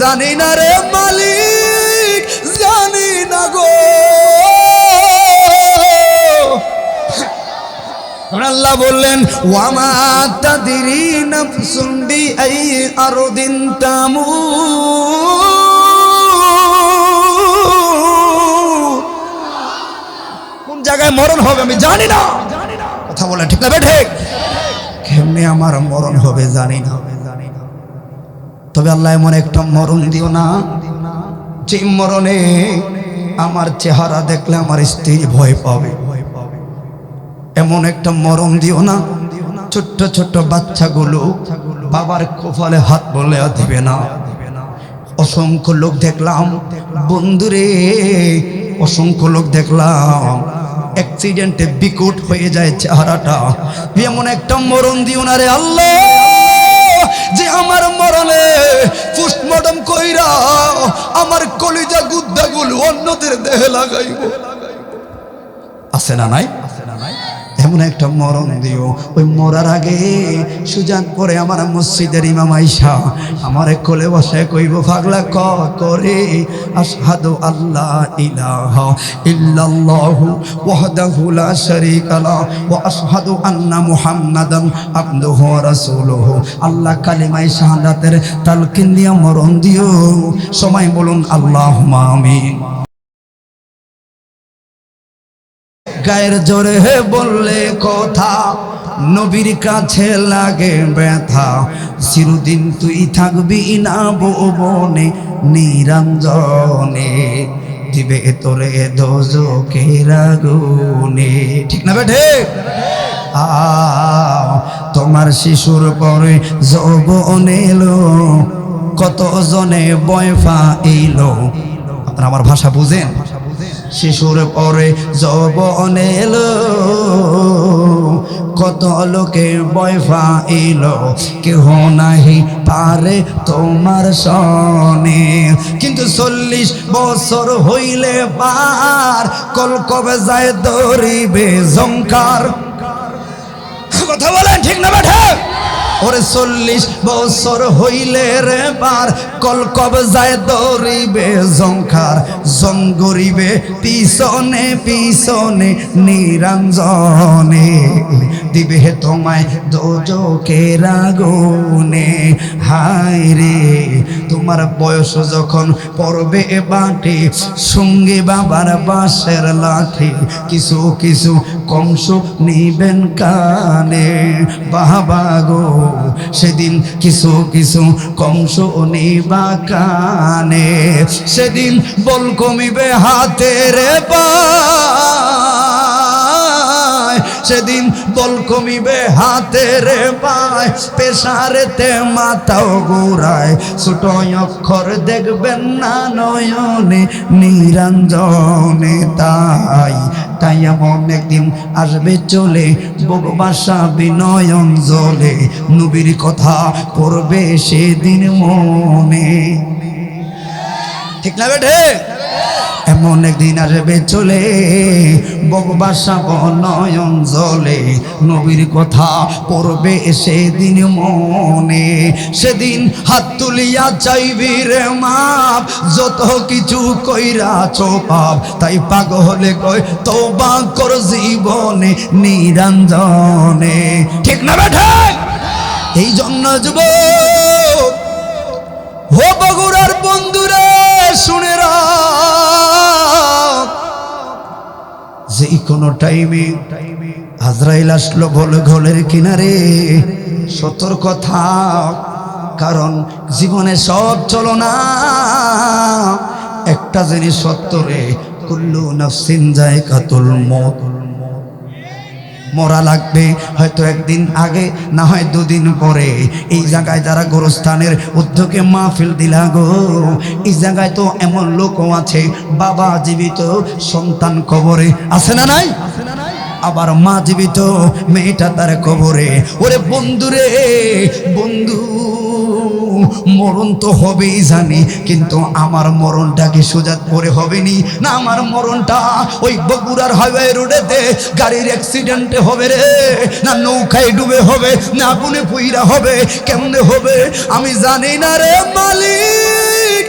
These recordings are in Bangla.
জানি না রে মালিক, জানি না গো। আল্লাহ বললেন ওয়ামা তাদিরি নাফসুন বি আই আরদিন তামুত কোন জায়গায় মরণ হবে আমি জানি না। কথা বলে ঠিক না বেঠে কেমনে আমার মরণ হবে জানি না। তবে আল্লাহ এমন একটা মরণ দিও না। যে মরণে আমার চেহারা দেখলে আমার স্ত্রী ভয় পাবে। এমন একটা মরণ দিও না। ছোট্ট ছোট্ট বাচ্চাগুলো বাবার কপালে হাত বলে দিবে না। অসংখ্য লোক দেখলাম, বন্ধুরে, অসংখ্য লোক দেখলাম অ্যাক্সিডেন্টে বিকট হয়ে যায় চেহারাটা। এমন একটা মরণ দিও না রে আল্লাহ। যে আমার মরণে পোস্টমর্টম কইরা আমার কলিজা গুদ্দাগুলো অন্যদের দেহে লাগাইব। আছে না নাই? এমন একটা মরণ দিও। ওই মরার আগে সুজান পরে আমার মসজিদের ইমাম আইসা আমারে কোলে বসে কইব, পাগলা ক, করে আশহাদু আল্লাহ ইলাহা ইল্লাল্লাহু ওয়াহদাহু লা শারীকা লা ওয়া আশহাদু আন্না মুহাম্মাদান আবদুহু ওয়া রাসূলুহু। আল্লাহ কালিমায়ে শাহাদাতের তালকিন দিয়া মরণ দিও। সময় বলুন, আল্লাহুম্মা আমিন। গায়ের জোরে বললে কথা, নবীর কাছে লাগে ব্যথা। চিরদিন তুই থাকবি না বনে, নিরঞ্জনে, দিবে তোরে দোজকে রাগুনে। ঠিক না বেঠে? তোমার শিশুর পরে যৌবন এলো কত জনে বয়ফা এলো। আপনারা আমার ভাষা বুঝেন? শিশুর পরে যৌবন এলো। কত লোকে বয়ফা এলো কেহ নাহি পারে তোমার সনে কিন্তু চল্লিশ বছর হইলে পার কল কবে যায় দরিবে জঙ্কার কথা বলেন ঠিক না বেঠা ওরে চল্লিশ বছর হইলে রে বার কল কব যায় দৌড়িবে জংখার গরিবে পিছনে পিছনে, নিরঞ্জনে। দিবে তোমায় দোজকে রাগুনে। হায় রে, তোমার বয়স যখন পড়বে বাটে, সঙ্গে বাবার বাসের লাঠি, কিছু কিছু কংস নিবেন কানে। বাবা গো, সেদিন কিছু কিছু কংস নিবা কানে। সেদিন বল কমিবে হাতের পায় সেদিন বল কমিবে হাতের পায়, পেশারেতে মাথাও গোড়ায় ছোট অক্ষর দেখবেন না নয়নে, নিরঞ্জনে তাই। তাই এমন একদিন আসবে চলে বগবাসা বিনয়ন জলে। নবীর কথা পড়বে সেদিন মনে। ঠিক না বেঠে? এমন একদিন আসবে চলে বগবাসা বনয়ন জলে। নবীর কথা পড়বে সেদিন মনে। সেদিন হাত তুলিয়া চাইবি রে মাপ, যত কিছু কইরা চোপাপ তাই পাগ পাগলে কই তোবা কর জীবনে নিরঞ্জনে। ঠিক না বেঠে এই জন্য যুবক কোনো টাইমে আজরাইল আসলো বলে ঘোলের কিনারে। সতর্ক থাক কারণ জীবনে সব চলো না। একটা জিনিস সত্তরে কুল্লু না যায় কাতুল মত মরা লাগবে। হয়তো একদিন আগে, না হয় দুদিন পরে। এই জায়গায় যারা গোরস্থানের উদ্যোগে মাহফিল দিলা গো, এই জায়গায় তো এমন লোকও আছে, বাবা জীবিত সন্তান কবরে। আছে না নাই? আবার মা জীবিত, মেয়েটা তার কবরে। ওরে বন্ধুরে বন্ধু, মরণ তো হবেই জানি, কিন্তু আমার মরণটা কি সুজাত পরে হবে নি না আমার মরণটা ওই বগুড়ার হাইওয়ে রোডেতে গাড়ির অ্যাক্সিডেন্টে হবে রে। না, নৌকায় ডুবে হবে, না আগুনে পুইরা হবে, কেমনে হবে? আমি জানি না রে মালিক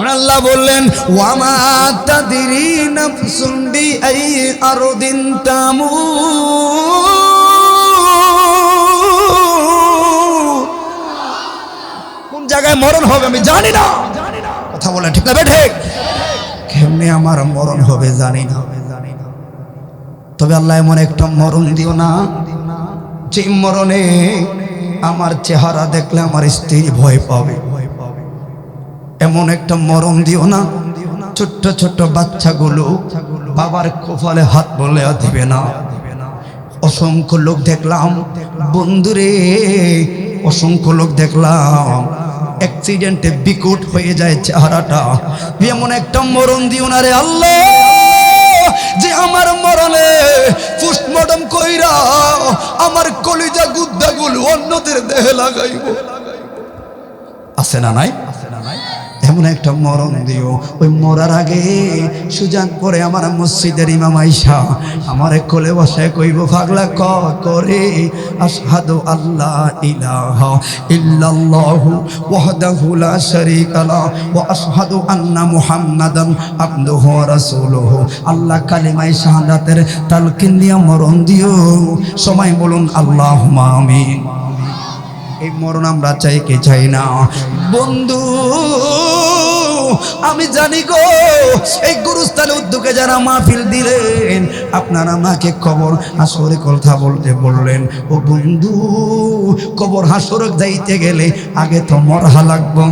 আল্লাহ বললেন, ওয়ামা তাদিরি নাফসুন বি আই তামুত। কোন জায়গায় মরণ হবে আমি জানি না। কথা বলে ঠিক না বেঠে কেমনে আমার মরণ হবে জানি না। তবে আল্লাহ এমন একটা মরণ দিও না, যে মরণে আমার চেহারা দেখলে আমার স্ত্রী ভয় পাবে। এমন একটা মরণ দিও না। ছোট্ট ছোট্ট বাচ্চাগুলো বাবার কপালে হাত বলে দিবে না। অসংখ্য লোক দেখলাম। বন্ধুরে, অসংখ্য লোক দেখলাম। অ্যাক্সিডেন্টে বিকট হয়ে যায় চেহারাটা। এমন একটা মরণ দিও না রে আল্লাহ। যে আমার মরণে পোস্টমর্টম কইরা আমার কলিজা গুদ্দাগুলো অন্যদের দেহে লাগাইব। আছে না নাই? এমন একটা মরণ দিও। ওই মরার আগে সুজান পরে আমার মসজিদের ইমাম আইসা আমারে কোলে বসায় কইব, পাগলা ক, করে আশহাদু আল্লাহ ইলাহা ইল্লাল্লাহু ওয়াহদাহু লা শারীকা লা ওয়া আশহাদু আন্না মুহাম্মাদান আবদুহু ওয়া রাসূলুহু। আল্লাহ কালিমায়ে শাহাদাতের তালকিন দিয়া মরণ দিও। সময় বলুন, আল্লাহুম্মা আমিন। এই মরণ আমরা চাই, কে চাই না? বন্ধু, আমি জানি গো, এই গুরুস্থানে উদ্যোগে যারা মাহফিল দিলেন, আপনারা আমাকে কবর হাসরে কথা বলতে বললেন। ও বন্ধু, কবর হাসরক যাইতে গেলে আগে তো মরহা লাগবো।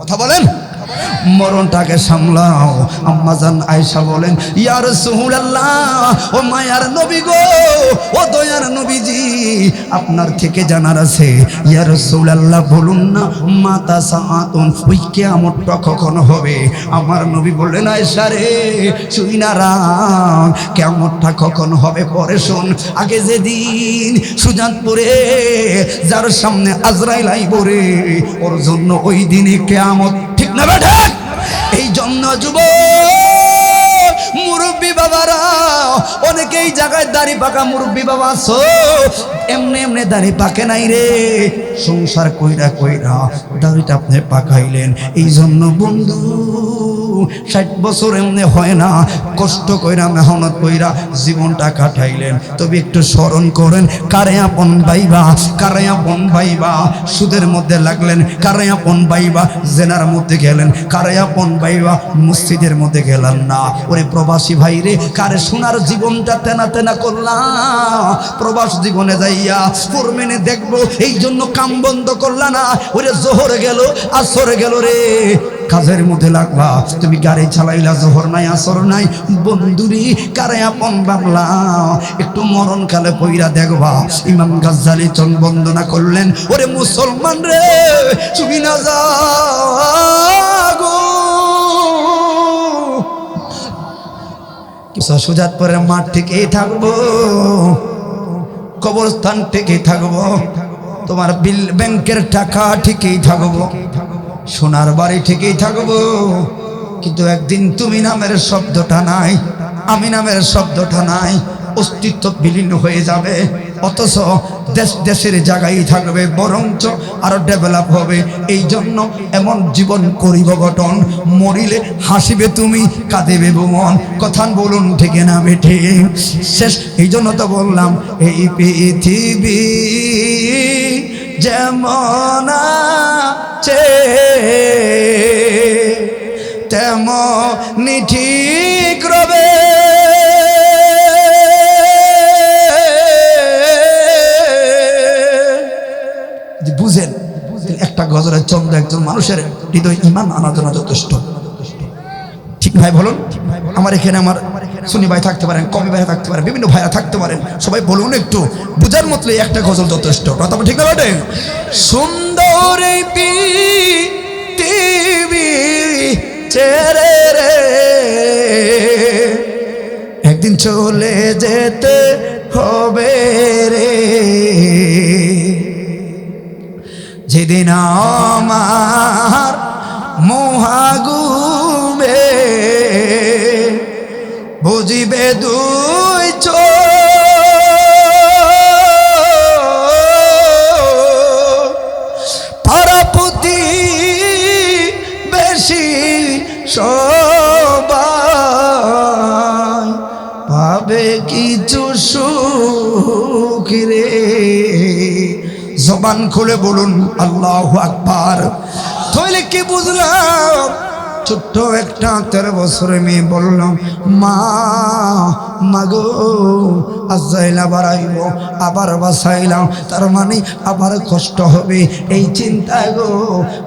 কথা বলেন? মরণটাকে সামলাও। আম্মাজান আয়েশা বলেন ইয়ার সুহুলাল্লাহ ও মায়ার নবী গো, ও দয়ার নবীজি, আপনার থেকে জানার আছে ইয়ার সুহুলাল্লাহ বলুন না, মাতা সাআতুন, ওই কিয়ামতটা কখন হবে? আমার নবী বললেন আয়সা রে শুই না রাম কখন হবে পরে শোন। আগে যেদিন সুজানপুরে, যার সামনে আজরাইল আইব রে, ওর জন্য ওই দিনে কেয়ামত ঠিক না বেঠে এই জন্য যুব, মুরব্বী বাবারা, অনেকেই জায়গায় দাড়ি পাকা মুরব্বী বাবা আছো। এমনি এমনি দাড়ি পাকে নাই রে। সংসার কইরা কইরা দাড়িটা আপনি পাকাইলেন। এই জন্য বন্ধু ষাট বছর এমনি হয় না। কষ্ট কইরা, মেহনত কইরা জীবনটা কাটাইলেন। তবে একটু স্মরণ করেন, কারে আপন বাইবা কারে আপন বাইবা সুদের মধ্যে লাগলেন, কারে আপন বাইবা জেনার মধ্যে গেলেন, কারে আপন বাইবা মসজিদের মধ্যে গেলেন না। ওরে প্রবাসী ভাই রে, কারে সোনার জীবনটা তেনা তেনা করলাম প্রবাস জীবনে যাইয়া ফোরমেনে দেখব এই জন্য কাম বন্ধ করলা না। ওরে জোহর গেল, আসর গেল রে। কাজের মধ্যে লাগবা তুমি গাড়ি চালাইলা, জোহর নাই, আসর নাই। বন্ধুরি, কারে আপন বাংলা একটু মরণ কালে পইরা দেখবা, ইমাম গাজ্জালি চন বন্দনা করলেন, ওরে মুসলমান রে, তুমি না কিছু সুজাতপুরের মাঠ থেকেই থাকব? কবরস্থান থেকেই থাকব? তোমার বিল ব্যাংকের টাকা ঠিকই থাকব? সোনার বাড়ি ঠিকই থাকব। কিন্তু একদিন তুমি নামের শব্দটা নাই, আমি নামের শব্দটা নাই, অস্তিত্ব বিলীন হয়ে যাবে। অথচ দেশ দেশের জায়গায় থাকবে, বরঞ্চ আরও ডেভেলপ হবে। এই জন্য এমন জীবন করিব গঠন মরিলে হাসিবে তুমি, কাঁদেবে ভুমন কথা বলুন ঠিক না বেঠে শেষ এই জন্য তো বললাম, এই পৃথিবী যেমন আছে। তেমনি ঠিক রবে। বুঝেন একটা গজরের চন্দ্র একজন মানুষের হৃদয় ইমান আনার যথেষ্ট। ঠিক ভাই বলুন, আমার এখানে আমার সুনি ভাই থাকতে পারেন কবি ভাই থাকতে পারেন, বিভিন্ন ভাইরা থাকতে পারেন, সবাই বলুন একটু, বুঝার মতো একটা গজল যথেষ্ট। কথা ঠিক না বটে সুন্দর এই পৃথিবী ছেড়ে রে। একদিন চলে যেতে হবে রে। যেদিন আমার মহাগুবে বুঝিবে দুই পাবে কিছু সুখ রে। জবান খুলে বলুন আল্লাহ আকবার। তাহলে কি বুঝলাম? ছোট্ট একটা তেরো বছরের মেয়ে বললাম, মা, মাগো আজাইল আবার আইব, আবার বাসাইলাম তার মানে আবার কষ্ট হবে। এই চিন্তায় গো,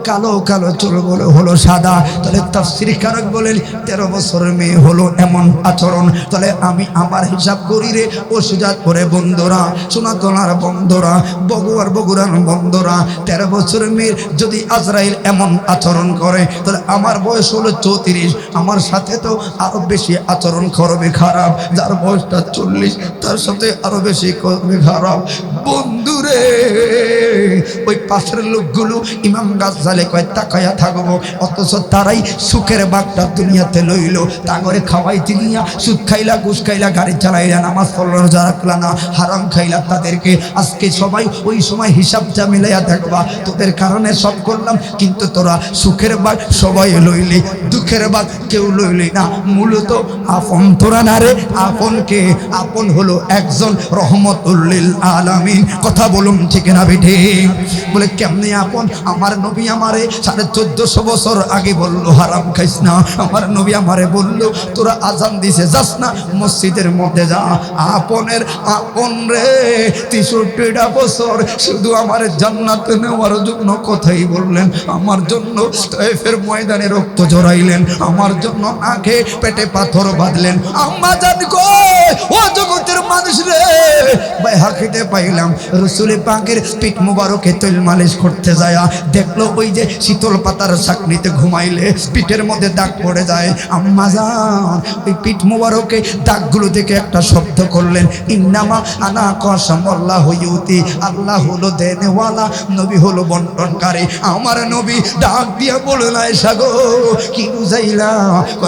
কালো কালো চুল বলে হলো সাদা। তাহলে তাফসির কারক বলেন, তেরো বছরের মেয়ে হলো এমন আচরণ। তাহলে আমি আমার হিসাব করি রে ও সুজাত করে বন্ধুরা সোনাতলার বন্ধুরা, বগুয়ার বগুড়ার বন্ধুরা, তেরো বছরের মেয়ের যদি আজরাইল এমন আচরণ করে, তাহলে আমার বয়স হলো চৌত্রিশ। আমার সাথে তো আরও বেশি আচরণ করবে খারাপ। যার বয়সটা চল্লিশ, তার সাথে আরও বেশি করবে খারাপ। বন্ধুরে ওই পাশের লোকগুলো ইমাম গাছ গাছালে কয়, তাকায়া থাকব। অথচ তারাই সুখের বাঘটা দুনিয়াতে লইল। তা করে খাওয়াইতে নিয়া সুদ খাইলা, ঘুষ খাইলা, গাড়ি চালাইলা, নামাজ পড়ল, রোজা রাখলা না, হারাম খাইলা তাদেরকে। আজকে সবাই ওই সময় হিসাবটা মিলাইয়া দেখবা। তোদের কারণে সব করলাম, কিন্তু তোরা সুখের বাঘ সবাই লইলি। দুঃখের বাঘ কেউ লইলি না। মূলত আপন তোরা না রে আপনকে আপন হলো একজন রহমতুল্লিল আলামিন। কথা বলুন ঠিক না বেঠে? বলে, কেমনে আপন? আমার নবী আমারে সাড়ে চোদ্দশো বছর আগে বলল, হারাম খাইস না। আমার নবী আমারে বলল, তোরা আজান দিছে, যাস না, মসজিদের মধ্যে যা। আপনের আপন রে, তেষট্টিটা বছর শুধু আমার জান্নাতে নেওয়ার জন্য কথাই বললেন। আমার জন্য ময়দানে রক্ত জড়াইলেন আমার জন্য আগে পেটে পাথর বাঁধলেন। আম্মা জান গো ও জগতের মানুষ রে। ভাই হাকিতে পাইলাম, রসুলে পাকের পিঠ মুবারকে তৈল মালিশ করতে যায় দেখল ওই যে শীতল পাতার চাকনিতে ঘুমাইলে পিঠের মধ্যে দাগ পড়ে যায়। আম্মা যান ওই পিঠ মুবারকে দাগগুলো দেখে একটা শব্দ করলেন, ইন্নামা আনা কসম আল্লাহ ইউতি, আল্লাহ হলো দেনেওয়ালা, নবী হলো বন্টনকারী। আমার নবী ডাক দিয়া বলে না সাগো কি বুঝাইলা?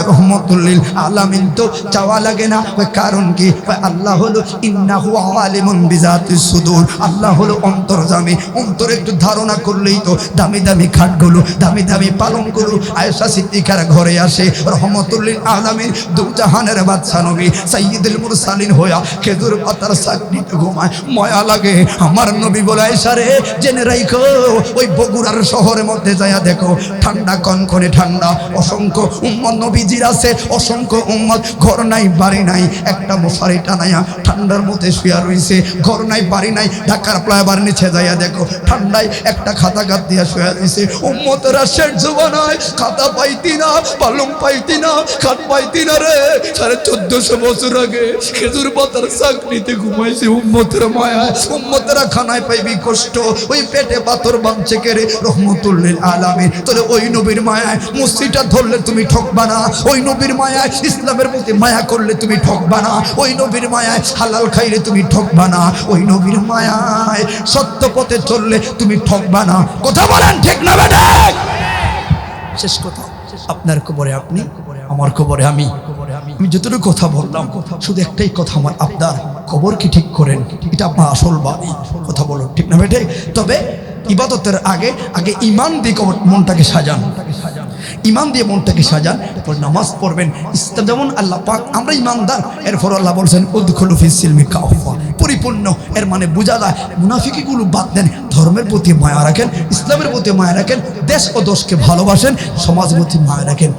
রহমতুল্লিল আলামিন তো চাওয়া লাগে না। কয়, কারণ কি? আল্লাহ হলো ইন্নাহু আলিমুন বিজাতিস সুদূর। আল্লাহ হলো অন্তর্জামী অন্তরে একটু ধারণা করলেই তো দামি দামি খাটগুলো, দামি দামি পালনগুলো আয়েশা সিদ্দিকার ঘরে আসে। রহমতুল্লিল আলামিন দুজাহানের বাদশা নবী সাইয়্যিদুল মুরসালিন হইয়া খেজুর পাতার চাকনিতে ঘুমায়। ময়া লাগে। আমার নবী বলে, আয়েশা রে, জেনে রাইখো, ওই বগুড়ার শহরের মধ্যে যায়া দেখো, ঠান্ডা কনকনে ঠান্ডা। অসংখ্য উম্মত নবীজির আছে, অসংখ্য উম্মত, ঘর নাই, বাড়ি নাই, একটা মশারি টানাইয়া ঠান্ডার মধ্যে শুয়া রইছে, ঘর নাই, বাড়ি নাই, ঢাকার প্লাইবার নিচে যাইয়া দেখো, ঠান্ডায় একটা খাতা গাত দিয়া শুয়া রইছে, উম্মতরা শেষ জুবানায় খাতা পাইতি না পালং পাইতি না খাট পাইতি না রে, সাড়ে চোদ্দশো বছর আগে খেজুর পাতার চাকরিতে ঘুমাইছে উম্মতের মায়ায় উম্মতেরা খানায় পাইবি কষ্ট, ওই পেটে পাথর বাঁধছে কেড়ে রহমতুল্লিল আলামে তোরে ওই নবীর মায়ায় মসজিদটা ধরলে তুমি ঠকবা না। ওই নবীর মায়ায় ইসলামের প্রতি মায়া করলে তুমি ঠকবা না। ওই নবীর মায়ায় হালাল খাইলে তুমি ঠকবা না। ওই নবীর মায়ায় সত্য পথে চললে তুমি ঠকবা না। কথা বলেন ঠিক না বেটা শেষ কথা। আপনার কবরে আপনি, আমার কবরে আমি। আমি যতটুকু কথা বললাম কথা শুধু একটাই কথা আমার। আপনার কবর কি ঠিক করেন? এটা আপনার আসল বাড়ি কথা বলুন, ঠিক না বেটে তবে ইবাদতের আগে আগে ইমান দিয়ে মনটাকে সাজান। ইমান দিয়ে মনটাকে সাজান, তারপর নামাজ পড়বেন। যেমন আল্লাহ পাক, আমরা ইমানদার। এরপর আল্লাহ বলছেন, উদ্খুলু ফিসিলমি কাহা পরিপূর্ণ। এর মানে বোঝা যায়, মুনাফিকিগুলো বাদ দেন, ধর্মের প্রতি মায়া রাখেন, ইসলামের প্রতি মায়া রাখেন, দেশ ও দোষকে ভালোবাসেন সমাজ প্রতি মায়া রাখেন।